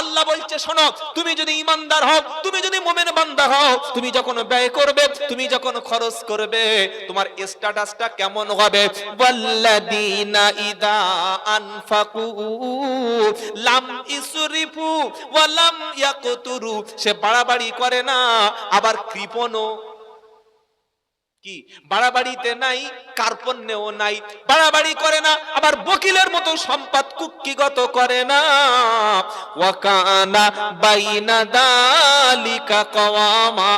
আল্লাহ বলছে, শোনো, তুমি যদি ইমানদার হও, তুমি যদি মোমেন বান্দা হও, তুমি যখন ব্যয় করবে, তুমি যখন খরচ করবে, তোমার স্ট্যাটাসটা কেমন হবে? ওয়াল্লাযীনা ইদা আনফাকু লাম ইসরিফু ওয়া লাম ইয়াকতুরু। সে বাড়াবাড়ি করে না, আবার কৃপণও কি? বাড়াবাড়িতে নাই, কার্পণ্যেও নাই, বাড়াবাড়ি করে না, আবার বকিলের মতো সম্পদ কুক্ষিগত করে না। ওয়াকানা বাইনা দালিকা কওয়ামা,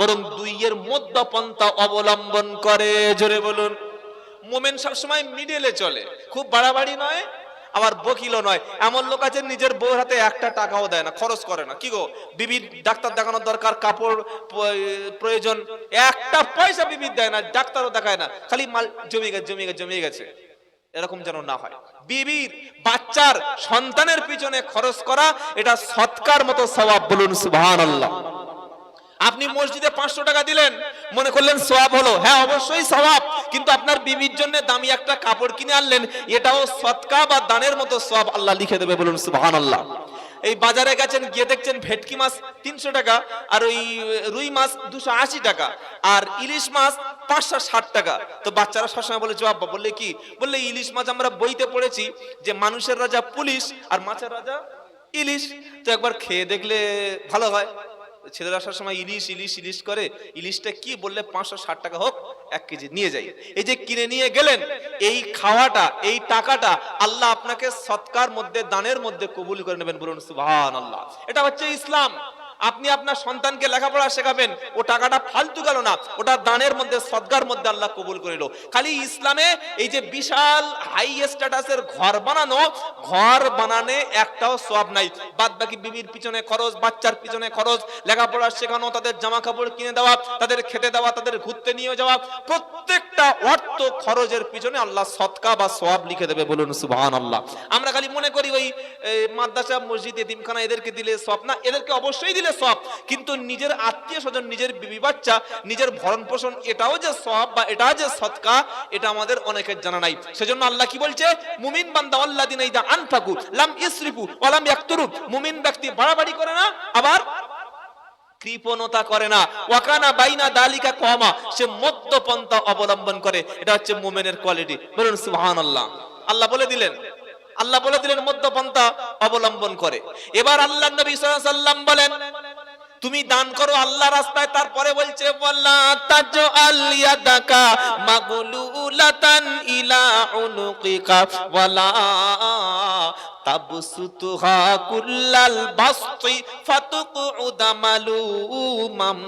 বরং দুইয়ের মধ্যপন্থা অবলম্বন করে। জোরে বলুন। মোমেন সবসময় মিডলে চলে। খুব বাড়াবাড়ি নয়? আবার বকিলও নয়। এমন লোক আছে, নিজের বউর হাতে একটা টাকাও দেয় না, খরচ করে না। কি গো? বিবির ডাক্তার দেখানোর দরকার, কাপড় প্রয়োজন। একটা পয়সা বিবির দেয় না, ডাক্তারও দেখায় না। খালি মাল জমে গেছে জমে গেছে জমে গেছে। এরকম যেন না হয়। বিবির বাচ্চার সন্তানের পিছনে খরচ করা, এটা সৎকার মতো স্বভাব বলুন, সুবহানাল্লাহ। আপনি মসজিদে পাঁচশো টাকা দিলেন, মনে করলেন সোয়াব হলো। হ্যাঁ অবশ্যই স্বভাব কিন্তু আপনার বিবির জন্য দামি একটা কাপড় কিনে আনলেন, এটাও সৎকা বা দানের মতো সব আল্লাহ লিখে দেবে বলুন সুবহান আল্লাহ এই বাজারে গেছেন, গিয়ে দেখছেন ভেটকি মাছ তিনশো টাকা, আর ওই রুই মাছ দুশো আশি টাকা, আর ইলিশ মাছ পাঁচশো ষাট টাকা। তো বাচ্চারা সবসময় বলে জবাব বললে কি? বললে, ইলিশ মাছ আমরা বইতে পড়েছি যে মানুষের রাজা পুলিশ আর মাছের রাজা ইলিশ। তো একবার খেয়ে দেখলে ভালো হয়। ছেলেরা আসার সময় ইলিশ ইলিশ ইলিশ করে, ইলিশটা কি বললে পাঁচশো ষাট টাকা হোক, এক কেজি নিয়ে যাই। এই যে কিনে নিয়ে গেলেন, এই খাওয়াটা, এই টাকাটা আল্লাহ আপনাকে সৎকার মধ্যে, দানের মধ্যে কবুল করে নেবেন বলুন সুবহান আল্লাহ এটা হচ্ছে ইসলাম। আপনি আপনার সন্তানকে লেখাপড়া শেখাবেন, ও টাকাটা ফালতু গেল না, ওটা দানের মধ্যে, সদ্গার মধ্যে আল্লাহ কবুল করে নিল। খালি ইসলামে এই যে বিশাল হাই স্ট্যাটাসের ঘর বানানো, ঘর বানানে একটাও সব নাই। বাদ বাকি বিবির পিছনে খরচ, বাচ্চার পিছনে খরচ, লেখাপড়া শেখানো, তাদের জামা কাপড় কিনে দেওয়া, তাদের খেতে দেওয়া, তাদের ঘুরতে নিয়ে যাওয়া, প্রত্যেকটা অর্থ খরচের পিছনে আল্লাহ সৎকা বা সওয়াব লিখে দেবে বলুন সুবহান আল্লাহ আমরা খালি মনে করি ওই মাদ্রাসা, মসজিদ, এতিমখানা, এদেরকে দিলে সব না, এদেরকে অবশ্যই দিলে সব, কিন্তু নিজের আত্মীয় স্বজন, নিজের বিবি বাচ্চা, নিজের ভরণ পোষণ, এটাও যে সব বা এটা যে সৎকা, এটা আমাদের অনেকের জানা নাই। সেজন্য আল্লাহ কি বলছে? মুমিন বান্দা আল্লাহ দিন আনফাকু, লাম ইসরিফু ওয়ালাম ইয়াকতুরু মুমিন ব্যক্তি বাড়াবাড়ি করে না, আবার কৃপণতা করে না। ওয়াকানা বাইনা দালিকা কমা সে মধ্যপন্থা অবলম্বন করে। এটা হচ্ছে মুমিনের কোয়ালিটি। বলুন, সুবহানাল্লাহ। আল্লাহ বলে দিলেন, আল্লাহ বলে দিলেন মধ্যপন্থা অবলম্বন করে। এবার আল্লাহ নবী সাল্লাম বলেন তুমি দান করো আল্লাহ রাস্তায় তারপরে বলছে ইয়াদাকা মাগলুলাতান ইলা তাবসুতুহা কুল্লাল ফাতুকুদা মালুমাম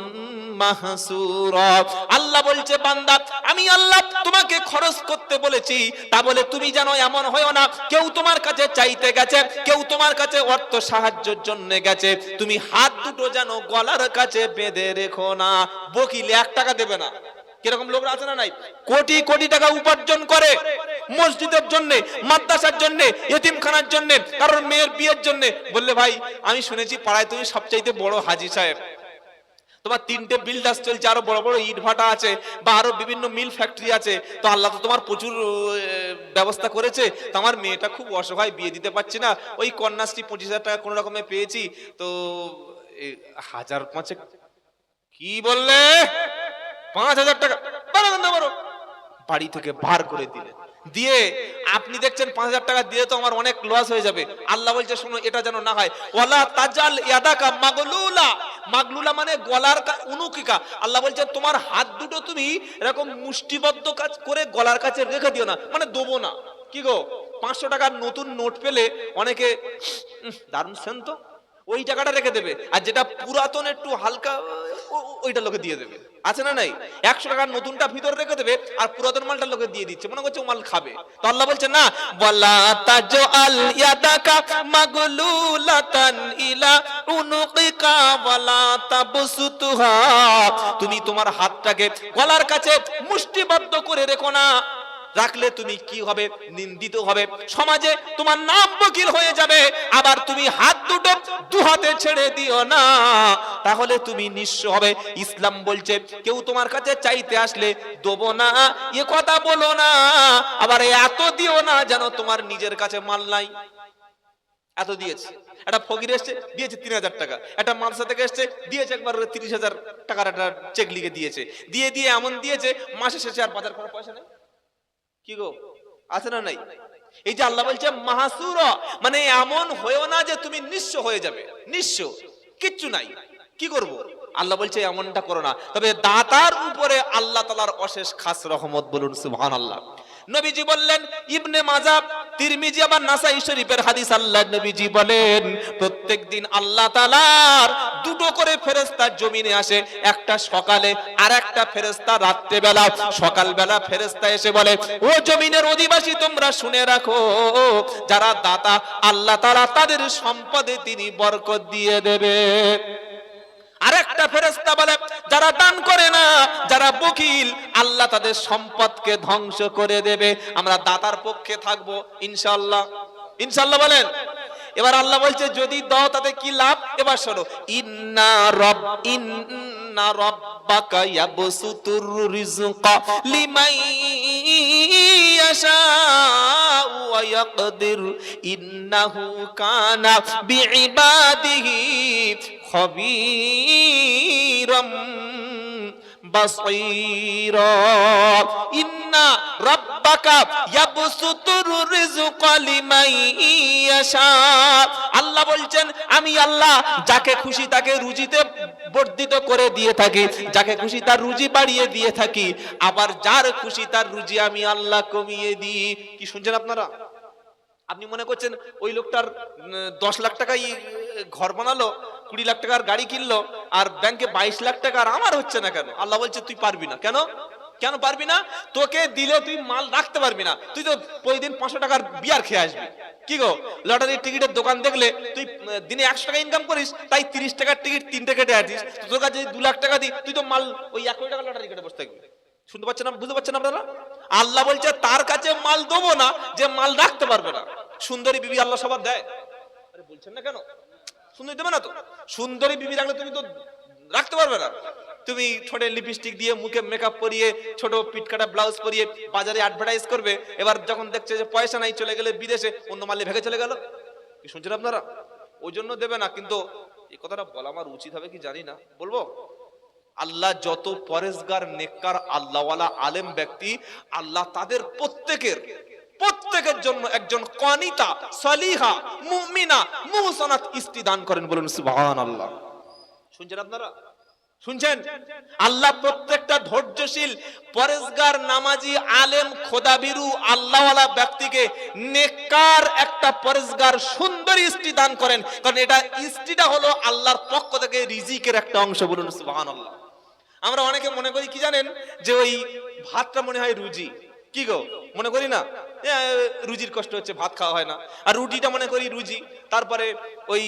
মাহসুরা। আল্লাহ বলছে, বান্দা, আমি আল্লাহ তোমাকে খরচ করতে বলেছি, তা বলে তুমি জানো এমন হয় না, কেউ তোমার কাছে চাইতে গেছে, কেউ তোমার কাছে অর্থ সাহায্যের জন্য গেছে, তুমি হাত দুটো যেন গলার কাছে বেঁধে রেখো না, বকিলে এক টাকা দেবে না। কীরকম লোক আছে না নাই? কোটি কোটি টাকা উপার্জন করে মসজিদের জন্য, মাদ্রাসার জন্য, এতিমখানার জন্য কারণ মেয়ের বিয়ের জন্য। বললে, ভাই, আমি শুনেছি পাড়ায় তুমি সবচাইতে বড় হাজি সাহেব। তোমার তিনটে বিল্ডার্স চলছে, আরও বড় বড় ইট ভাটা আছে বা আরও বিভিন্ন মিল ফ্যাক্টরি আছে। তো আল্লাহ তো তোমার প্রচুর ব্যবস্থা করেছে। তো আমার মেয়েটা খুব অসহায় বিয়ে দিতে পারছি না। ওই কন্যাশ্রী পঁচিশ হাজার টাকা কোনো রকমে পেয়েছি। তো হাজার পাঁচেক, কি বললে? পাঁচ হাজার টাকা। বারো বাড়ি থেকে বার করে দিলেন। দিয়ে আপনি দেখছেন পাঁচ হাজার টাকা দিয়ে তো আমার অনেক লস হয়ে যাবে। আল্লাহ বলছে, শোনো, এটা যেন না হয়। ওয়ালা তাজাল ইয়াদাকা মাগলুলা। মাগলুলা মানে গলার উনুকিকা। আল্লাহ বলছে, তোমার হাত দুটো তুমি এরকম মুষ্টিবদ্ধ কাজ করে গলার কাছে রেখে দিও না। মানে দেবো না। কি গো? পাঁচশো টাকার নতুন নোট পেলে অনেকে দারুণ সেন তো ওই টাকাটা রেখে দেবে। আর যেটা পুরাতন একটু হালকা ওইটা লোকে দিয়ে দেবে। আছে না নাই? একশো টাকার নতুনটা ভিতরে রেখে দেবে আর পুরাতন মালটা লোকে দিয়ে দিচ্ছে। মনে করছে মাল খাবে। তো আল্লাহ বলছে, না বলা তাজো আল ইয়াদাকা মাগলুলাতান ইলা উনুকিকা ওয়ালা তাবসুতুহা। তুমি তোমার হাতটাকে গলার কাছে মুষ্টিবদ্ধ করে রেখো না। রাখলে তুমি কি হবে? নিন্দিত হবে। সমাজে তোমার নাম বকিল হয়ে যাবে। আবার তুমি হাত দুটো দু হাতে ছেড়ে দিও না। তাহলে তুমি নিঃস্ব হবে। ইসলাম বলছে, কেউ তোমার কাছে চাইতে আসলে দেবো না। এ কথা বলো না। আবার এত দিও না যেন তোমার নিজের কাছে মাল নাই। এত দিয়েছে। একটা ফকির এসছে, দিয়েছে তিন হাজার টাকা। একটা মাদ্রাসা থেকে এসছে, দিয়েছে একবার তিরিশ হাজার টাকার একটা চেক লিখে দিয়েছে। দিয়ে দিয়ে এমন দিয়েছে মাসে শেষে আর বাজার করার পয়সা নেই। কি গো? আছে না নাই? এই যে আল্লাহ বলছে, মাহাসুর মানে এমন হয়েও না যে তুমি নিঃস হয়ে যাবে। নিঃস্ব। কিচ্ছু নাই। কি করব? আল্লাহ বলছে, এমনটা করো না। তবে দাতার উপরে আল্লাহ তালার অশেষ খাস রহমত বলুন সুহান আল্লাহ নবীজি বললেন, ইবনে মাজাব তিরমিজি আবার নাসাই শরীফের হাদিস আল্লাহ নবীজি বলেন, প্রত্যেক দিন আল্লাহ তালার দুটো করে ফেরেস্তা জমিনে আসে, একটা সকালে আর একটা ফেরেস্তা রাত্রে বেলা সকাল বেলা ফেরেস্তা এসে বলে, ও জমিনের অধিবাসী, তোমরা শুনে রাখো, যারা দাতা, আল্লাহ তালা তাদের সম্পদে তিনি বরকত দিয়ে দেবে। আরেকটা ফেরেস্তা বলে, যারা দান করে না, যারা বকিল আল্লাহ তাদের সম্পদকে ধ্বংস করে দেবে। আমরা দাতার পক্ষে থাকব ইনশাল্লাহ ইনশাল্লাহ বলেন। এবার আল্লাহ বলছে, যদি দাও তাতে কি লাভ? এবার শোনো, ইন্না রব, ইন্না রব্বাকা ইয়াবসুতুর রিজকা লিমান ওয়া ইয়াকদির ইন্নাহু কানা বিইবাদিহি খবীরাম ইন্না ইয়াবসুতুর ইয়াশা আল্লাহ বলছেন, আমি আল্লাহ যাকে খুশি তাকে রুজিতে বর্ধিত করে দিয়ে থাকি, যাকে খুশি তার রুজি বাড়িয়ে দিয়ে থাকি, আবার যার খুশি তার রুজি আমি আল্লাহ কমিয়ে দিই। কি শুনছেন আপনারা? আপনি মনে করছেন ওই লোকটার দশ লাখ টাকাই ঘর বানালো, কুড়ি লাখ টাকার গাড়ি কিনলো, আর ব্যাংকে বাইশ লাখ টাকা আর আমার হচ্ছে না কেন? আল্লাহ বলছে, তুই পারবি না। কেন? কেন পারবি না? তোকে দিলে তুই মাল রাখতে পারবি না। তুই তো প্রতিদিন পাঁচশো টাকার বিয়ার খেয়ে আসবি। কি গো? লটারির টিকিটের দোকান দেখলে তুই দিনে একশো টাকা ইনকাম করিস, তাই তিরিশ টাকার টিকিট তিনটে কেটে আসিস তোর কাছে যদি দু লাখ টাকা দিই, তুই তো মাল ওই এক কোটি টাকা লটারি কেটে বসে থাকবি। শুনতে পাচ্ছেন বুঝতে পারছেন আপনারা? আল্লাহ বলছে, তার কাছে মাল দেবো না, যে মাল রাখতে পারবে না। সুন্দরী বিবি আল্লাহ সবার দেয়। আরে বলছেন না কেন? সুন্দরী দেবে না তো? সুন্দরী বিবি রাখলে তুমি তো রাখতে পারবে না। তুমি ঠোঁটে লিপস্টিক দিয়ে মুখে মেকআপ পরিয়ে, ছোট পিটকাটা ব্লাউজ পরিয়ে বাজারে অ্যাডভার্টাইজ করবে। এবার যখন দেখছে যে পয়সা নাই, চলে গেলে বিদেশে অন্য মালে ভেগে চলে গেল। কি শুনছেন আপনারা? ওই জন্য দেবে না, কিন্তু এই কথাটা বলা আমার উচিত হবে কি জানি না। বলব? আল্লাহ যত পরেশগার নেককার, আল্লাহওয়ালা আলেম ব্যক্তি, আল্লাহ তাদের প্রত্যেকের প্রত্যেকের জন্য একজন কনিতা, সলিহা, মুমিনা, মুহসানাত স্ত্রী দান করেন বলুন সুবহানাল্লাহ। শুনছেন আপনারা? শুনছেন? আল্লাহ প্রত্যেকটা ধৈর্যশীল পরেশগার নামাজি, আলেম, খোদাবিরু, আল্লাহওয়ালা ব্যক্তিকে নেককার একটা পরেশগার সুন্দর স্ত্রী দান করেন। কারণ এটা স্ত্রীটা হলো আল্লাহর পক্ষ থেকে রিজিকের একটা অংশ বলুন সুবহানাল্লাহ। আমরা অনেকে মনে করি, কি জানেন? যে ওই ভাতটা মনে হয় রুজি। কি গো? মনে করি না? রুজির কষ্ট হচ্ছে, ভাত খাওয়া হয় না। আর রুটিটা মনে করি রুজি, তারপরে ওই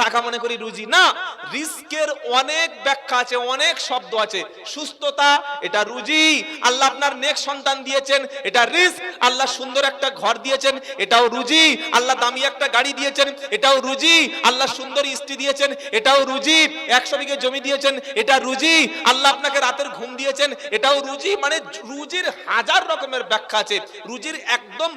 টাকা মনে করি রুজি। না, রিস্কের অনেক ব্যাখ্যা আছে, অনেক শব্দ আছে। সুস্থতা, এটা রুজি। আল্লাহ আপনার নেক সন্তান দিয়েছেন, এটা রিস্ক। আল্লাহ সুন্দর একটা ঘর দিয়েছেন, এটাও রুজি। আল্লাহ দামি একটা গাড়ি দিয়েছেন, এটাও রুজি। আল্লাহ সুন্দর স্ত্রী দিয়েছেন, এটাও রুজি। একশো বিঘে জমি দিয়েছেন, এটা রুজি। আল্লাহ আপনাকে রাতের ঘুম দিয়েছেন, এটাও রুজি। মানে রুজির হাজার রকমের ব্যাখ্যা আছে। রুজির একদম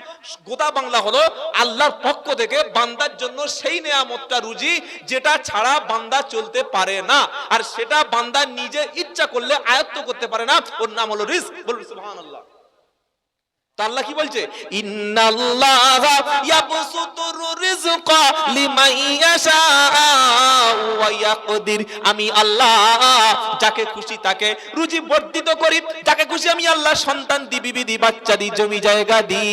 গোদা বাংলা হলো আল্লাহর পক্ষ থেকে বান্দার জন্য সেই নেয়ামতটা রুজি, যেটা ছাড়া বান্দা চলতে পারে না। আর সেটা বান্দা নিজে ইচ্ছা করলে আয়ত্ত করতে পারে না। ওর নাম হলো রিস্ক। বলুন, সুবহানাল্লাহ। আল্লাহ কি বলছে? ইয়াবসুতুর লিমান ইয়াশা ওয়া ইয়াকদির। আমি আল্লাহ যাকে খুশি তাকে রুজি বর্ধিত করি, যাকে খুশি আমি আল্লাহ সন্তান দি, বিবি দি, বাচ্চা দি, জমি জায়গা দি,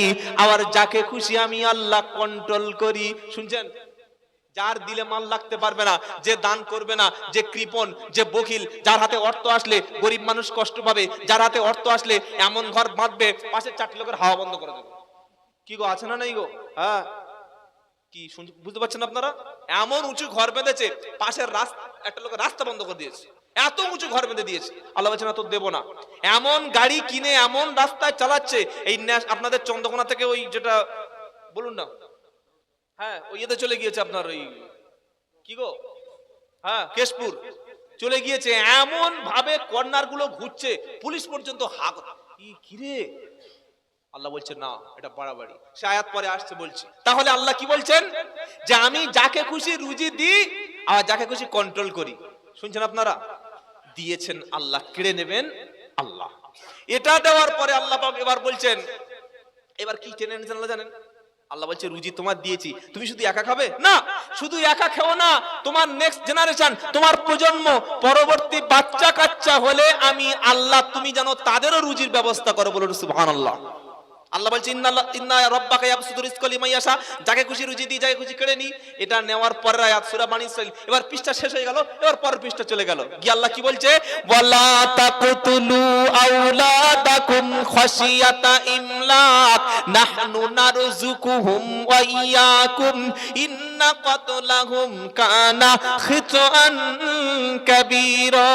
আবার যাকে খুশি আমি আল্লাহ কন্ট্রোল করি। শুনছেন? যার দিলে মাল লাগতে পারবে না, যে দান করবে না, যে কৃপণ যে বকিল যার হাতে অর্থ আসলে গরিব মানুষ কষ্ট পাবে, যার হাতে অর্থ আসলে এমন ঘর বাঁধবে পাশে চারটি লোকের হাওয়া বন্ধ করে দেবে। কি গো, আছে না নাই গো? হ্যাঁ। কি বুঝতে পারছেন আপনারা? এমন উঁচু ঘর বেঁধেছে, পাশের রাস্তা, একটা লোকের রাস্তা বন্ধ করে দিয়েছে। এত উঁচু ঘর বেঁধে দিয়েছে, আল্লাহ বলছে না তোর দেবো না। এমন গাড়ি কিনে, এমন রাস্তায় চালাচ্ছে, এই আপনাদের চন্দ্রকোনা থেকে ওই যেটা, বলুন না। হ্যাঁ ওই ইয়েতে চলে গিয়েছে আপনার ওই, কি গো? হ্যাঁ কেশপুর। চলে গিয়েছে এমন ভাবে কর্নারগুলো ঘুরছে, পুলিশ পর্যন্ত হাক কিরে? আল্লাহ বলছে, না, এটা বাড়াবাড়ি। সে আয়াত পরে আসছে, বলছি, তাহলে আল্লাহ কি বলছেন? যে আমি যাকে খুশি রুজি দিই আর যাকে খুশি কন্ট্রোল করি। শুনছেন আপনারা? দিয়েছেন আল্লাহ, কেড়ে নেবেন আল্লাহ। এটা দেওয়ার পরে আল্লাহ এবার বলছেন, এবার কি টেনে এনেছেন আল্লাহ জানেন? আল্লাহ বলছে, রুজি তোমার দিয়েছি। তুমি শুধু একা খাবে? না, শুধু একা খেও না, তোমার নেক্সট জেনারেশন তোমার প্রজন্ম, পরবর্তী বাচ্চা কাচ্চা হলে আমি আল্লাহ, তুমি যেন তাদেরও রুজির ব্যবস্থা করো বলুন, সুবহানাল্লাহ। আল্লাহ বলছে ইন্না আল্লাহ- ইন্না রাব্বাকা ইয়াবসুতু রিজকা লিমান ইয়াশা। যাকে খুশি রুজি দি যাকে খুশি কেড়ে নি এটা নেওয়ার পরের আয়াত, সূরা বানী ইসরাইল এবার পৃষ্ঠা শেষ হয়ে গেল, এবার পরের পৃষ্ঠা চলে গেল। গিয়ে আল্লাহ কি বলছে? ওয়ালা তাকতুলু আওলাদাকুম খাশিয়াতা ইমলাক, নাহনু নারযুকুহুম ওয়া ইয়াকুম, ইন্না কাতলাহুম কানা খিতআন কাবীরা।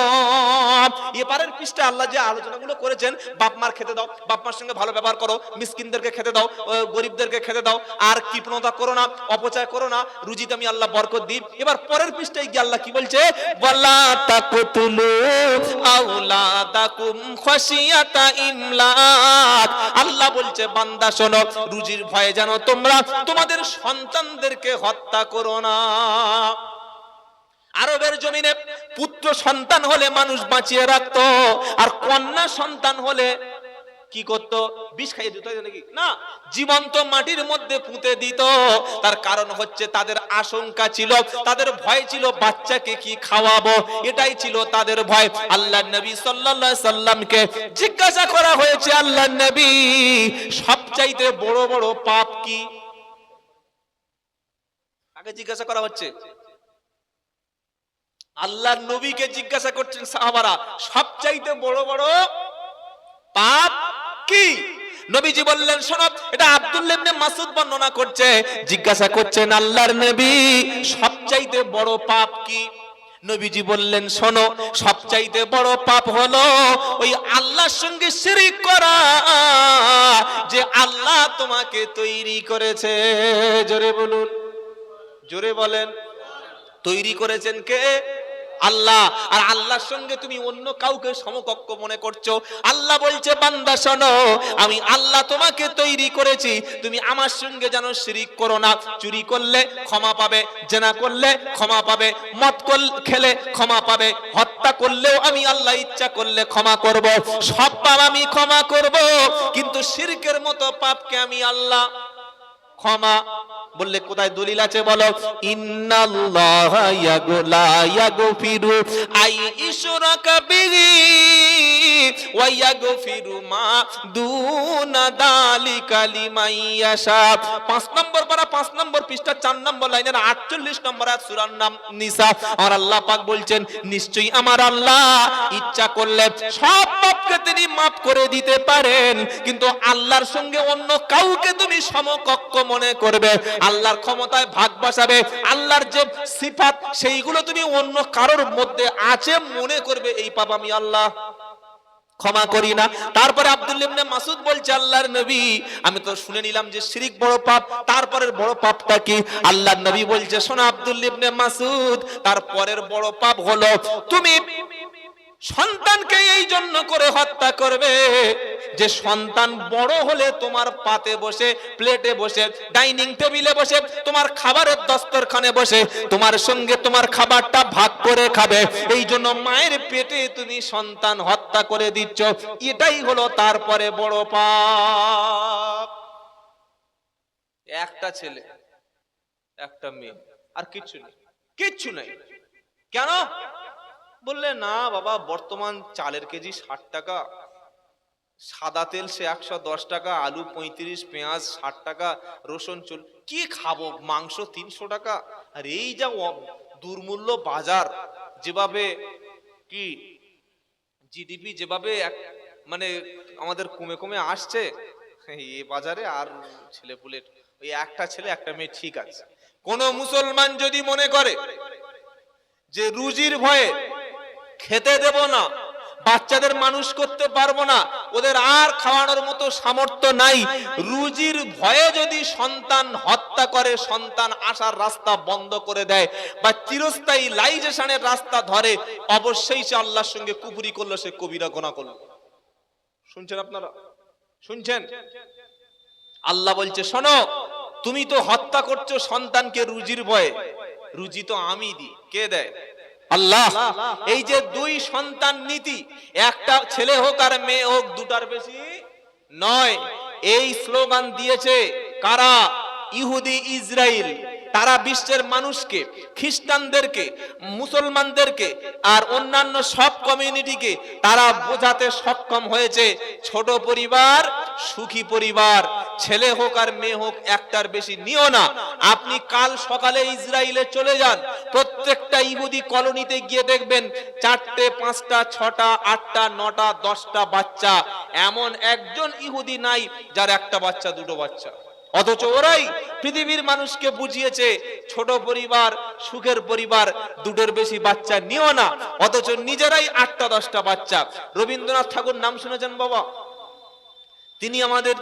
এবারের পৃষ্ঠা আল্লাহ যে আলোচনাগুলো করেছেন, বাপ মার খেতে দাও, বাপ মার সঙ্গে ভালো ব্যবহার করো মিসকিনদেরকে খেতে দাও গরিবদেরকে খেতে দাও, আর কৃপণতা করো না, অপচয় করো না, রুজিতে আমি আল্লাহ বরকত দিই। এবার পরের পৃষ্ঠায় গিয়ে আল্লাহ কি বলছে? আল্লাহ বলছে, বান্দা, শোনো, রুজির ভয়ে যেন তোমরা তোমাদের সন্তানদেরকে হত্যা করো না। আরবের জমিনে পুত্র সন্তান হলে মানুষ বাঁচিয়ে রাখতো, আর কন্যা সন্তান হলে কি করতো? বিষ খাইয়ে দিত নাকি? না, জীবন্ত মাটির মধ্যে পুঁতে দিত। তার কারণ হচ্ছে তাদের আশঙ্কা ছিল, তাদের ভয় ছিল, বাচ্চাকে কি খাওয়াবো? এটাই ছিল তাদের ভয়। আল্লাহ নবী সাল্লাল্লাহু সাল্লামকে জিজ্ঞাসা করা হয়েছে, আল্লাহ নবী, সবচাইতে বড় বড় পাপ কি? আগে জিজ্ঞাসা করা হচ্ছে? আল্লাহ নবীকে জিজ্ঞাসা করছেন সাহাবারা, সবচাইতে বড় বড় পাপ কি? নবীজি বললেন, শোনো, এটা আব্দুল্লাহ ইবনে মাসুদ বর্ণনা করছে। জিজ্ঞাসা করছেন, আল্লাহর নবী সবচাইতে বড় পাপ কি? নবীজি বললেন, শোনো, সবচাইতে বড় পাপ হলো ওই আল্লাহর সঙ্গে শিরিক করা, যে আল্লাহ তোমাকে তৈরি করেছে। জোরে বলুন, জোরে বলেন। তৈরি করেছেন কে? আল্লাহ, আর আল্লাহর সঙ্গে তুমি অন্য কাউকে সমকক্ষ মনে করছ। আল্লাহ বলছে, বান্দা, শোনো, আমি আল্লাহ তোমাকে তৈরি করেছি, তুমি আমার সঙ্গে যেন শিরিক করো না। চুরি করলে ক্ষমা পাবে, জেনা করলে ক্ষমা পাবে, মদ খেলে ক্ষমা পাবে, হত্যা করলেও আমি আল্লাহ ইচ্ছা করলে ক্ষমা করব। সব পাপ আমি ক্ষমা করব, কিন্তু শিরকের মতো পাপকে আমি আল্লাহ ক্ষমা বললে কোথায় দলিল আছে বলো? ইন্নাল্লাহ ইয়াগুলা ইয়াগফিরু আই ইশরাকা বিহি। ওয়া মা দুনা দালিকা লিমান ইয়াশা। পাঁচ নম্বর পারা, পাঁচ নম্বর পৃষ্ঠা, চার নম্বর লাইনের আটচল্লিশ নম্বর আয়াত সূরার নাম নিসা। আর আল্লাহ পাক বলছেন, নিশ্চয়ই আমার আল্লাহ ইচ্ছা করলে সব পাপকে তিনি মাফ করে দিতে পারেন, কিন্তু আল্লাহর সঙ্গে অন্য কাউকে তুমি সমকক্ষ মনে করবে। আল্লাহর ক্ষমতায় ভাগ বসাবে, আল্লাহর যে সিফাত, সেইগুলো তুমি অন্য কারোর মধ্যে আছে মনে করবে, এই পাপ আমি আল্লাহ ক্ষমা করি না। তারপরে আব্দুল ইবনে মাসুদ বলছে, আল্লাহর নবী। আমি তো শুনে নিলাম যে শিরিক বড় পাপ। তারপরের বড় পাপটা কি? আল্লাহর নবী বলছে, শোনো আব্দুল ইবনে মাসুদ তারপরের বড় পাপ হলো, তুমি সন্তানকে এই জন্য করে হত্যা করবে যে সন্তান বড় হলে তোমার পাতে বসে, প্লেটে বসে, ডাইনিং টেবিলে বসে, তোমার খাবারের দস্তরখানে বসে, তোমার সঙ্গে তোমার খাবারটা ভাগ করে খাবে। এই জন্য মায়ের পেটে তুমি সন্তান হত্যা করে দিচ্ছ। এটাই হলো তারপরে বড় পাপ। একটা ছেলে, একটা মেয়ে, আর কিচ্ছু নেই। কিচ্ছু নেই। কেন? বললে, না বাবা, বর্তমান চালের কেজি ষাট টাকা। সাদা তেল সে একশো দশ টাকা, আলু পঁয়ত্রিশ, পেঁয়াজ ষাট টাকা, রসুন চুল কি খাব? মাংস তিনশো টাকা? আর, এই যা দুর্মূল্য বাজার। যেভাবে কি জিডিপি যেভাবে এক মানে আমাদের কমে কমে আসছে, এ বাজারে আর ছেলে পুলে, ওই একটা ছেলে, একটা মেয়ে ঠিক আছে। কোন মুসলমান যদি মনে করে যে রুজির ভয়ে খেতে দেব না। বাচ্চাদের মানুষ করতে পারব না। ওদের আর খাওয়ানোর মতো সামর্থ্য নাই। রুজির ভয়ে যদি সন্তান হত্যা করে, সন্তান আসার রাস্তা বন্ধ করে দেয় বা চিরস্থায়ী লাইজেশনের রাস্তা ধরে, অবশ্যই সে আল্লাহর সঙ্গে কুপুরি করল, সে কবিরা গোনা করল। শুনছেন আপনারা? শুনছেন? আল্লাহ বলছে, শোনো, তুমি তো হত্যা করছ সন্তানকে রুজির ভয়ে। রুজি তো আমি দিই। কে দেয়? আল্লাহ। এই যে দুই সন্তান নীতি, একটা ছেলে হোক আর মেয়ে হোক, দুটার বেশি নয়। এই স্লোগান দিয়েছে কারা? ইহুদি ইসরায়েল তারা বিশ্বের মানুষকে, খ্রিস্টানদেরকে, মুসলমানদেরকে আর অন্যান্য সব কমিউনিটিকে তারা বোঝাতে সক্ষম হয়েছে। ছোট পরিবার, সুখী পরিবার, ছেলে হোক আর মেয়ে হোক, একটার বেশি নিও না। আপনি কাল সকালে ইসরায়েলে চলে যান, প্রত্যেকটা ইহুদি কলোনিতে গিয়ে দেখবেন চারটে, পাঁচটা, ছটা, আটটা, নটা, দশটা বাচ্চা। এমন একজন ইহুদি নাই যার একটা বাচ্চা, দুটো বাচ্চা। অথচ ওরাই পৃথিবীর মানুষকে বুঝিয়েছে, ছোট পরিবার, সুখের পরিবার, দুটোর বেশি বাচ্চা নিও না, অথচ নিজেরাই আটটা দশটা বাচ্চা। রবীন্দ্রনাথ ঠাকুর নাম শুনেছেন বাবা? তিনি আমাদের,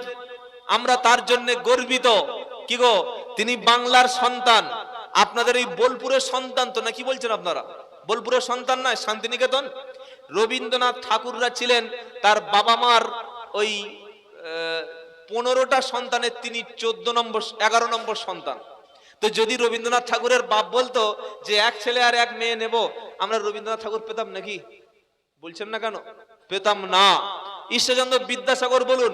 আমরা তার জন্য গর্বিত। কি গো? তিনি বাংলার সন্তান। আপনাদের এই বোলপুরের সন্তান তো না কি বলছেন আপনারা? বোলপুরের সন্তান নয়, শান্তিনিকেতন? রবীন্দ্রনাথ ঠাকুররা ছিলেন তার বাবা মার ওই পনেরোটা সন্তানের তিনি চোদ্দ নম্বর, এগারো নম্বর সন্তান। তো যদি রবীন্দ্রনাথ ঠাকুরের বাপ বলতো যে এক ছেলে আর এক মেয়ে নেব, আমরা রবীন্দ্রনাথ ঠাকুর পেতাম নাকি? বলছেন না কেন? পেতাম না। ঈশ্বরচন্দ্র বিদ্যাসাগর বলুন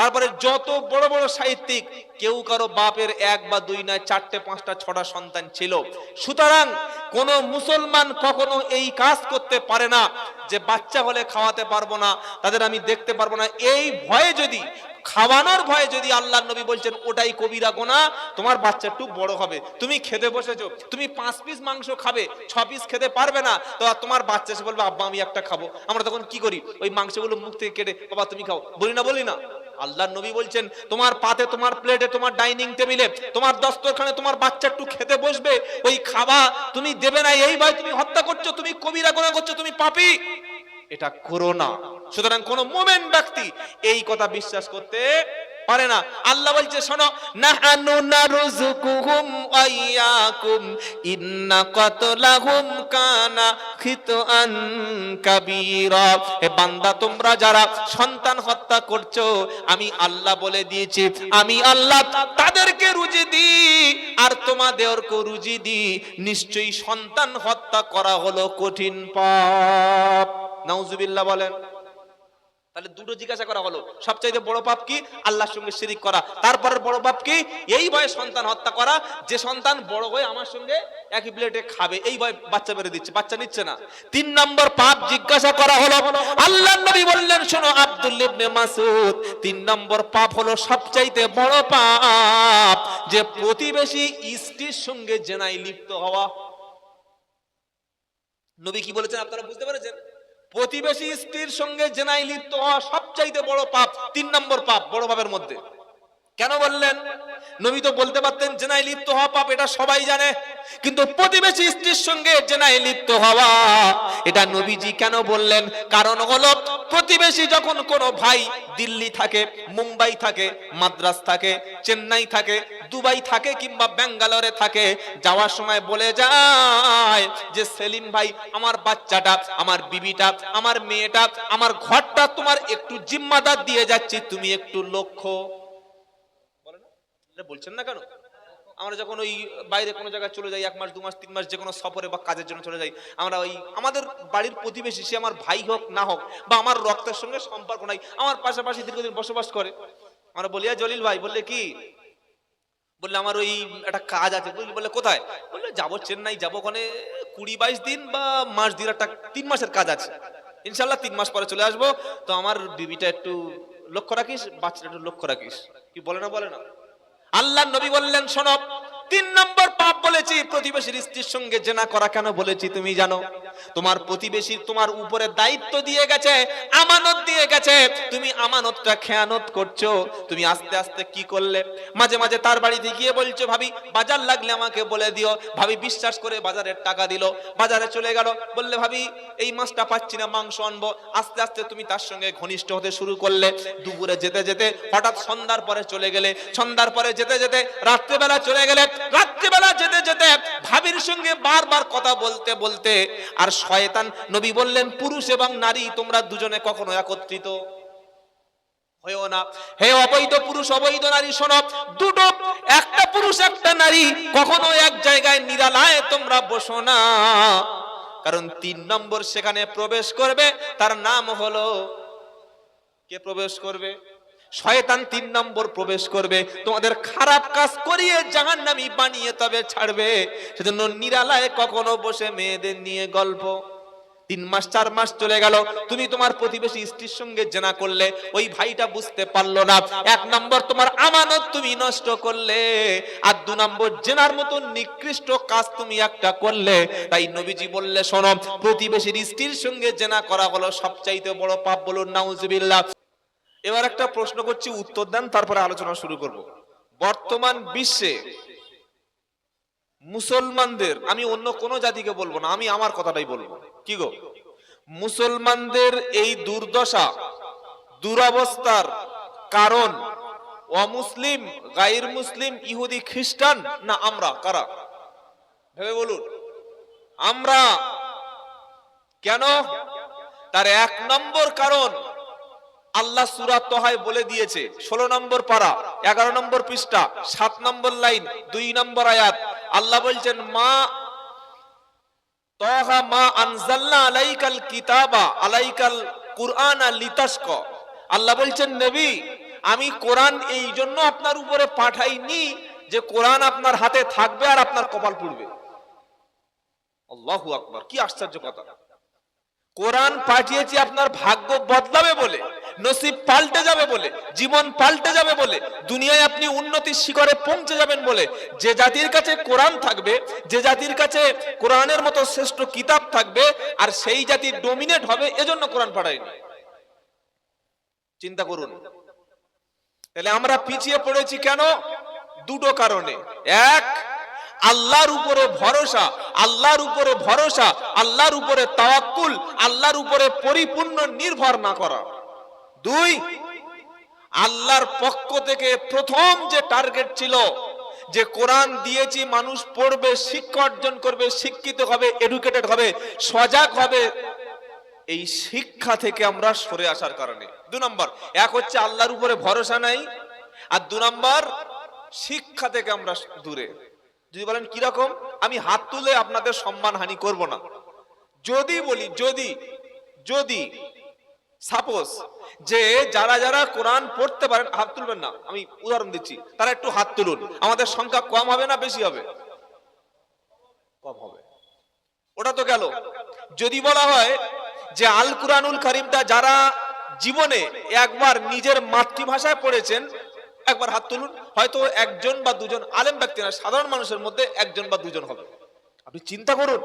তারপরে যত বড় বড় সাহিত্যিক, কেউ কারও বাপের এক বা দুই নয়, চারটে, পাঁচটা, ছটা সন্তান ছিল। সুতরাং কোন মুসলমান কখনো এই কাজ করতে পারে না যে বাচ্চা হলে খাওয়াতে পারব না, তাদের আমি দেখতে পারব না। এই ভয়ে যদি, খাওয়ানোর ভয়ে যদি আল্লাহ নবী বলছেন, ওটাই কবিরা গোনা, তোমার বাচ্চা একটু বড় হবে। তুমি খেতে বসেছো, তুমি পাঁচ পিস মাংস খাবে, ছ পিস খেতে পারবে না, তো তোমার বাচ্চা এসে বলবে, আব্বা, আমি একটা খাব। আমরা তখন কি করি? ওই মাংসগুলো মুখ থেকে কেটে, বাবা, তুমি খাও। বলি না বলি না। আল্লাহ নবী বলছেন, তোমার পাতে, তোমার প্লেটে, তোমার ডাইনিং টেবিলে, তোমার দস্তরখানে তোমার বাচ্চা একটু খেতে বসবে। ওই খাবা তুমি দেবে না, এই ভাই তুমি হত্যা করছ, তুমি কবিরা গোনা করছ, তুমি পাপি। এটা করো না। সুতরাং কোন মোমেন ব্যক্তি এই কথা বিশ্বাস করতে পারে না। আল্লাহ বলছে, শোনো, নাহানু নারুজুকুহুম ওয়াইয়াকুম ইন্না কাতলাহুম কানা খিতআন কাবীরা। হে বান্দা, তোমরা যারা সন্তান হত্যা করছ, আমি আল্লাহ বলে দিয়েছি, আমি আল্লাহ তাদেরকে রুজি দিই, আর তোমাদেরকে রুজি দিই। নিশ্চয়ই সন্তান হত্যা করা হলো কঠিন পাপ। নাউজুবিল্লাহ বলেন। তাহলে দুটো জিজ্ঞাসা করা হলো, সবচাইতে বড় পাপ কি? আল্লাহর সঙ্গে শিরিক করা। তারপরের বড় পাপ কি? এই ভয়ে সন্তান হত্যা করা। যে সন্তান বড় হয়ে আমার সঙ্গে একই প্লেটে খাবে, এই ভয়ে বাচ্চা বেড়ে দিচ্ছে, বাচ্চা নিচ্ছে না। তিন নম্বর পাপ জিজ্ঞাসা করা হলো, আল্লাহ নবী বললেন, শোনো, আব্দুল ইবনে মাসুদ তিন নম্বর পাপ হলো সবচাইতে বড় পাপ, যে প্রতিবেশী স্ত্রীর সঙ্গে জেনাই লিপ্ত হওয়া। নবী কি বলেছেন, আপনারা বুঝতে পেরেছেন? প্রতিবেশী স্ত্রীর সঙ্গে জেনাই লিপ্ত হওয়া সবচাইতে বড় পাপ, তিন নম্বর পাপ, বড় পাপের মধ্যে। কেন বললেন? নবী তো বলতে পারতেন, জেনাই লিপ্ত হওয়া পাপ, এটা সবাই জানে। কিন্তু প্রতিবেশী স্ত্রীর সঙ্গে জেনাই লিপ্ত হওয়া, এটা নবীজি কেন বললেন? কারণ হলো, প্রতিবেশী যখন কোনো ভাই দিল্লি থাকে, মুম্বাই থাকে, মাদ্রাস থাকে, চেন্নাই থাকে, দুবাই থাকে কিংবা ব্যাঙ্গালোরে থাকে, যাওয়ার সময় বলে যায় যে, সেলিম ভাই, আমার বাচ্চাটা, আমার বিবিটা, আমার মেয়েটা, আমার ঘরটা তোমার একটু জিম্মাদার দিয়ে যাচ্ছি, তুমি একটু লক্ষ্য? এটা বলছেন না কেন? আমরা যখন ওই বাইরে কোনো জায়গায় চলে যাই, এক মাস, দু মাস, তিন মাস, যে কোনো সফরে বা কাজের জন্য চলে যাই, আমরা ওই আমাদের বাড়ির প্রতিবেশী, সে আমার ভাই হোক না হোক, বা আমার রক্তের সঙ্গে সম্পর্ক নাই, আমার পাশাপাশি দীর্ঘদিন বসবাস করে। আমরা বলি জলিল ভাই, বললে, কি? বললে, আমার ওই একটা কাজ আছে। বুঝলি বললে, কোথায়? বললে, যাব চেন্নাই, যাব ওখানে কুড়ি বাইশ দিন বা মাস দিন একটা তিন মাসের কাজ আছে। ইনশাল্লাহ তিন মাস পরে চলে আসব। তো আমার বিবিটা একটু লক্ষ্য রাখিস, বাচ্চাটা একটু লক্ষ্য রাখিস। কি বলে না বলে না? আল্লাহ নবী বললেন, শোনো, তিন নম্বর পাপ বলেছি, প্রতিবেশীর স্ত্রীর সঙ্গে জেনা করা কেন বলেছি তুমি জানো? তোমার প্রতিবেশী তোমার উপরে দায়িত্ব দিয়ে গেছে, আমানত দিয়ে গেছে। তুমি আমানতটা খেয়ানত করছ, তুমি আস্তে আস্তে কি করলে? মাঝে মাঝে তার বাড়িতে গিয়ে বলছো, ভাবি, বাজার লাগলে আমাকে বলে দিও। ভাবি বিশ্বাস করে বাজারের টাকা দিল। বাজারে চলে গেল। বললে, ভাবি, এই মাছটা পাচ্ছি না, মাংস আনব। আস্তে আস্তে তুমি তার সঙ্গে ঘনিষ্ঠ হতে শুরু করলে। দুপুরে যেতে যেতে হঠাৎ সন্ধ্যার পরে চলে গেলে। সন্ধ্যার পরে যেতে যেতে রাত্রেবেলা চলে গেলে। রাত্রেবেলা যেতে যেতে ভাবির সঙ্গে বারবার কথা বলতে বলতে আর শয়তান নবী বললেন, পুরুষ এবং নারী, তোমরা দুজনে কখনো একত্রিত? হয়েও না। হে অবৈধ পুরুষ, অবৈধ নারী, শোনো, দুটো, একটা পুরুষ, একটা নারী, কখনো এক জায়গায় নিরালায় তোমরা বসো না। কারণ তিন নম্বর সেখানে প্রবেশ করবে, তার নাম হলো, কে প্রবেশ করবে? শয়তান তিন নম্বর প্রবেশ করবে। তোমাদের খারাপ কাজ করিয়ে জাহান্নামী বানিয়ে তবে ছাড়বে। সেজন্য নিরালায় কখনো বসে মেয়েদের নিয়ে গল্প। তিন মাস, চার মাস চলে গেল। তুমি তোমার প্রতিবেশী স্ত্রীর সঙ্গে জেনা করলে, ওই ভাইটা বুঝতে পারল না। এক নম্বর, তোমার আমানত তুমি নষ্ট করলে। আর দু নম্বর, জেনার মতো নিকৃষ্ট কাজ তুমি একটা করলে। তাই নবীজি বললে, শোনো, প্রতিবেশীর স্ত্রীর সঙ্গে জেনা করা হলো সবচাইতে বড় পাপ বলুন, নাউজুবিল্লাহ। এবার একটা প্রশ্ন করছি, উত্তর দেন, তারপরে আলোচনা শুরু করব। বর্তমান বিশ্বে মুসলমানদের, আমি অন্য কোন জাতিকে বলব না, আমি আমার কথাটাই বলব। কি গো? মুসলমানদের এই দুর্দশা, দুরবস্থার কারণ, অমুসলিম, গাইর মুসলিম, ইহুদি খ্রিস্টান না আমরা, কারা? ভেবে বলুন। আমরা কেন? তার এক নম্বর কারণ আল্লাহ সুরাত তোহায় বলে দিয়েছে, ষোলো নম্বর পারা, এগারো নম্বর পৃষ্ঠা, সাত নম্বর লাইন, দুই নম্বর আয়াত। আল্লাহ বলছেন, মা তহা মা আনজাল্লা আলাইকাল কিতাবা, আলাইকাল কুরআন লিতাস্ক আল্লাহ বলছেন, নবী, আমি কোরআন এই জন্য আপনার উপরে পাঠাইনি যে কোরআন আপনার হাতে থাকবে আর আপনার কপাল পুড়বে। আল্লাহু আকবার, কি আশ্চর্য কথা। কোরআন পাঠিয়েছি আপনার ভাগ্য বদলাবে বলে, নসিব পাল্টে যাবে বলে, জীবন পাল্টে যাবে বলে, দুনিয়ায় আপনি উন্নতির শিখরে পৌঁছে যাবেন বলে, যে জাতির কাছে কোরআন থাকবে, যে জাতির কাছে কোরআনের মতো শ্রেষ্ঠ কিতাব থাকবে, আর সেই জাতি ডোমিনেট হবে, এজন্য কোরআন পাঠায়নি। চিন্তা করুন। তাহলে আমরা পিছিয়ে পড়েছি কেন? দুটো কারণে। এক আল্লাহর উপরে ভরসা, আল্লাহর উপরে ভরসা, আল্লাহর উপরে তাওয়াক্কুল, আল্লাহর উপরে পরিপূর্ণ নির্ভর না করা। দুই, আল্লাহর পক্ষ থেকে প্রথম যে টার্গেট ছিল যে কোরআন দিয়েছি, মানুষ পড়বে, শিক্ষা অর্জন করবে, শিক্ষিত হবে এডুকেটেড হবে, সজাগ হবে, এই শিক্ষা থেকে আমরা সরে আসার কারণে। দু নম্বর, এক হচ্ছে আল্লাহর উপরে ভরসা নাই, আর দু নম্বর, শিক্ষা থেকে আমরা দূরে। যদি বলেন কীরকম আমি হাত তুলে আপনাদের সম্মান হানি করব না। যদি বলি, যদি যদি সাপোজ যে যারা যারা কোরআন পড়তে পারেন, হাত তুলবেন না। আমি উদাহরণ দিচ্ছি, তারা একটু হাত তুলুন। আমাদের সংখ্যা কম হবে না বেশি হবে? কম হবে। ওটা তো গেল। যদি বলা হয় যে আল কুরআনুল কারিমটা যারা জীবনে একবার নিজের মাতৃভাষায় পড়েছেন একবার হাত তুলুন, হয়তো একজন বা দুজন আলেম ব্যক্তি না, সাধারণ মানুষের মধ্যে একজন বা দুজন হবে। আপনি চিন্তা করুন,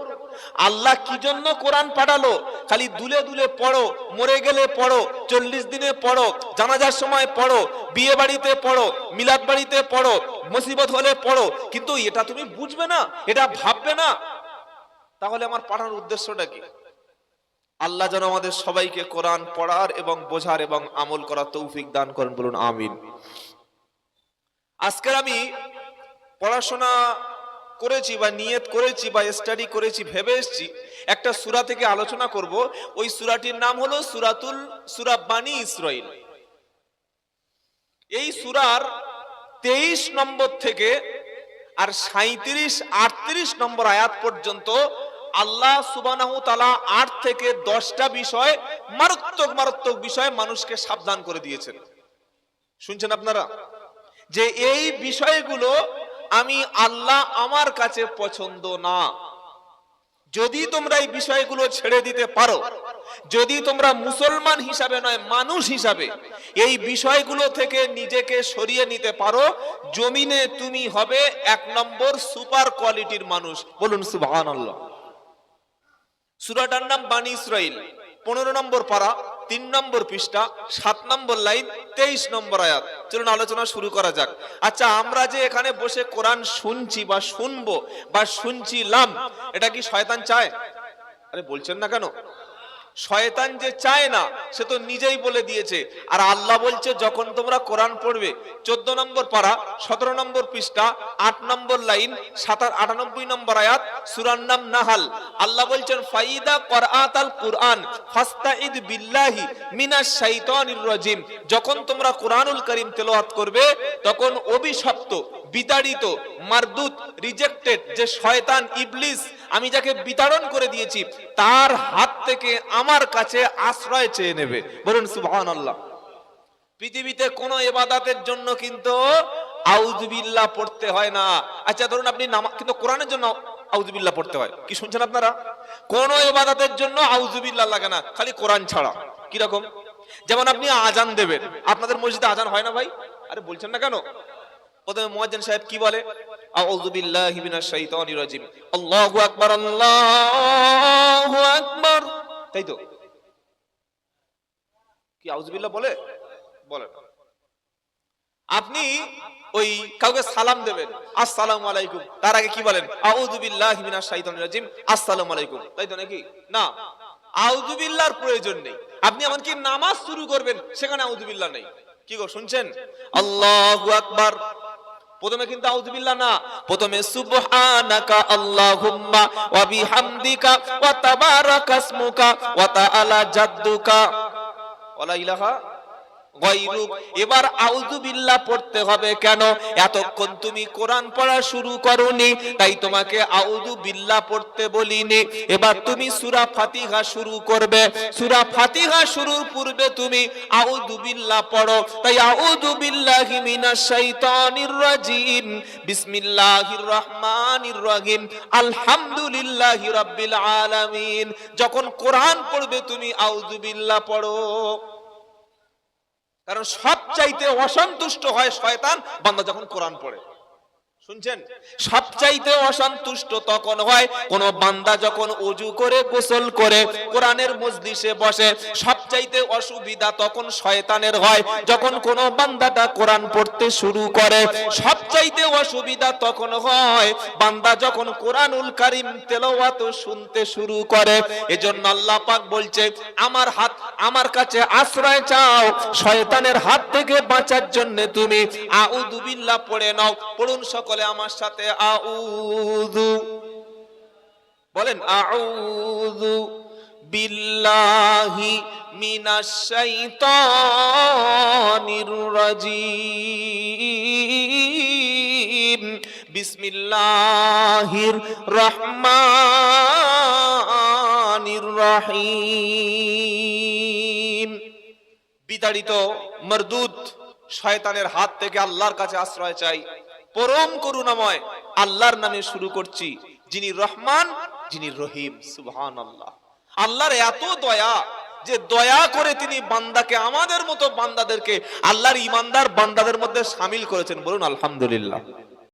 আল্লাহ কি জন্য কোরআন পাঠালো? খালি দুলে দুলে পড়ো, মরে গেলে পড়ো, চল্লিশ দিনে পড়ো, জানাজার সময় পড়ো, বিয়ে বাড়িতে পড়ো, মিলাদ বাড়িতে পড়ো, মুসিবত হলে পড়ো, কিন্তু এটা তুমি বুঝবে না, এটা ভাববে না। তাহলে আমার পাঠানোর উদ্দেশ্যটা কি? আল্লাহ যেন আমাদের সবাইকে কোরআন পড়ার এবং বোঝার এবং আমল করার তৌফিক দান করেন, বলুন আমিন। আজকের আমি পড়াশোনা করেছি বা নিয়ত করেছি বা স্টাডি করেছি, ভেবে এসেছি, একটা সূরা থেকে আলোচনা করব। ওই সূরাটির নাম হলো সুরাতুল, সূরা বানি ইসরাইল এই সূরার তেইশ নম্বর থেকে আর সাঁত্রিশ আটত্রিশ নম্বর আয়াত পর্যন্ত আল্লাহ সুবানাহু তালা আট থেকে দশটা বিষয়, মারাত্মক মারাত্মক বিষয় মানুষকে সাবধান করে দিয়েছেন। শুনছেন আপনারা? যে এই বিষয়গুলো আমি আল্লাহ আমার কাছে পছন্দ না। যদি তোমরা এই বিষয়গুলো ছেড়ে দিতে পারো, যদি তোমরা মুসলমান হিসাবে নয়, মানুষ হিসাবে এই বিষয়গুলো থেকে নিজেকে সরিয়ে নিতে পারো, জমিনে তুমি হবে এক নম্বর সুপার কোয়ালিটির মানুষ। বলুন আল্লাহ সুরাটার নাম বানি ইসরাইল, পনেরো নম্বর পারা। তিন নম্বর পৃষ্ঠা, সাত নম্বর লাইন, তেইশ নম্বর আয়াত। চলুন আলোচনা শুরু করা যাক। আচ্ছা আমরা যে এখানে বসে কোরআন শুনছি বা শুনব বা শুনছিলাম, এটা কি শয়তান চায়? আরে বলছেন না কেন? শয়তান যে চায় না, সে তো নিজেই বলে দিয়েছে। আর আল্লাহ বলছে, যখন তোমরা কোরআন পড়বে, চোদ্দ নম্বর পারা, সতেরো নম্বর পৃষ্ঠা, আট নম্বর লাইন সাতার আটানব্বই নম্বর আয়াত, সুরার নাম নাহাল। আল্লাহ বলছেন, ফাইদা করাত আল কুরআন ফাস্তাইদ বিল্লাহি মিনাশ শাইতানির রাজিম। যখন তোমরা কোরআনুল করিম তেলাওয়াত করবে, তখন অভিশপ্ত বিতাড়িত, মারদুত রিজেক্টেড যে শয়তান ইবলিস, আমি যাকে বিতাড়ন করে দিয়েছি, তার হাত থেকে আমার কাছে আশ্রয় চেয়ে নেবে। বলুন, সুবহানাল্লাহ। পৃথিবীতে কোন এবাদাতের জন্য কিন্তু আউজুবিল্লাহ পড়তে হয় না। আচ্ছা ধরুন আপনি নামা কিন্তু কোরআনের জন্য আউজুবিল্লাহ পড়তে হয়। কি শুনছেন আপনারা? কোন এবাদাতের জন্য আউজুবিল্লাহ লাগে না, খালি কোরআন ছাড়া। কি রকম যেমন আপনি আজান দেবেন। আপনাদের মসজিদে আজান হয় না ভাই? আরে, বলছেন না কেন? প্রথমে মুয়াজ্জিন সাহেব কি বলে? আউযু বিল্লাহি মিনাশ শাইতানির রাজিম। আল্লাহু আকবার আল্লাহু আকবার। তাই তো? কি আউযু বিল্লাহ বলে? বলে আপনি ওই কাউকে সালাম দেবেন। আসসালামু আলাইকুম। তার আগে কি বলেন? আউযু বিল্লাহি মিনাশ শাইতানির রাজিম। আসসালামু আলাইকুম। তাই তো নাকি? না। আউযু বিল্লাহর প্রয়োজন নেই। আপনি এমনকি নামাজ শুরু করবেন, সেখানে আউযু বিল্লাহ নেই। কি গো, শুনছেন? আল্লাহু আকবার। প্রথমে কিন্তু আউযুবিল্লাহ না, প্রথমে সুবহানাকা আল্লাহুম্মা ওয়া বিহামদিকা ওয়া তাবারাকাসমুকা ওয়া তাআলা জাদ্দুকা। ওয়া লা ইলাহা গায়রুক এবার আউযুবিল্লাহ পড়তে হবে। কেন? এতক্ষণ তুমি কোরআন পড়া শুরু করনি, তাই তোমাকে পড়তে বলিনি। এবার তুমি সূরা ফাতিহা শুরু করবে। সূরা ফাতিহা শুরুর পূর্বে তুমি পড়ো। তাই মিনাশ শাইতানির রাজিম। বিসমিল্লাহির রহমানির রহিম। আলহামদুলিল্লাহি রাব্বিল আলামিন। যখন কোরআন পড়বে তুমি আউযুবিল্লাহ পড়ো। কারণ সব চাইতে অসন্তুষ্ট হয় শয়তান বান্দা যখন কোরআন পড়ে। শুনছেন? সবচাইতে অসন্তুষ্ট তখন হয় কোন বান্দা যখন অজু করে, গোসল করে, কোরআনের মজলিসে বসে, সবচাইতে অসুবিধা তখন শয়তানের হয় যখন কোন বান্দাটা কোরআন পড়তে শুরু করে। সবচাইতে অসুবিধা তখন হয় বান্দা যখন কোরআনুল কারিম তেলাওয়াত শুনতে শুরু করে। এজন্য আল্লাহ পাক বলছে, আমার হাত, আমার কাছে আশ্রয় চাও, শয়তানের হাত থেকে বাঁচার জন্য তুমি আউযু বিল্লাহ পড়ে নাও। পড়ুন সকলে। আমার সাথে আউযু। বলেন, আউযু বিল্লাহি মিনাশ বিসমিল্লাহির রহমানির রহিম। বিতাড়িত মরদুদ শয়তানের হাত থেকে আল্লাহর কাছে আশ্রয় চাই। পরম করুণাময় আল্লাহর নামে শুরু করছি। যিনি রহমান, যিনি রহিম। সুবহান আল্লাহ আল্লাহর এত দয়া যে দয়া করে তিনি বান্দাকে, আমাদের মতো বান্দাদেরকে আল্লাহর ইমানদার বান্দাদের মধ্যে সামিল করেছেন। বলুন, আলহামদুলিল্লাহ।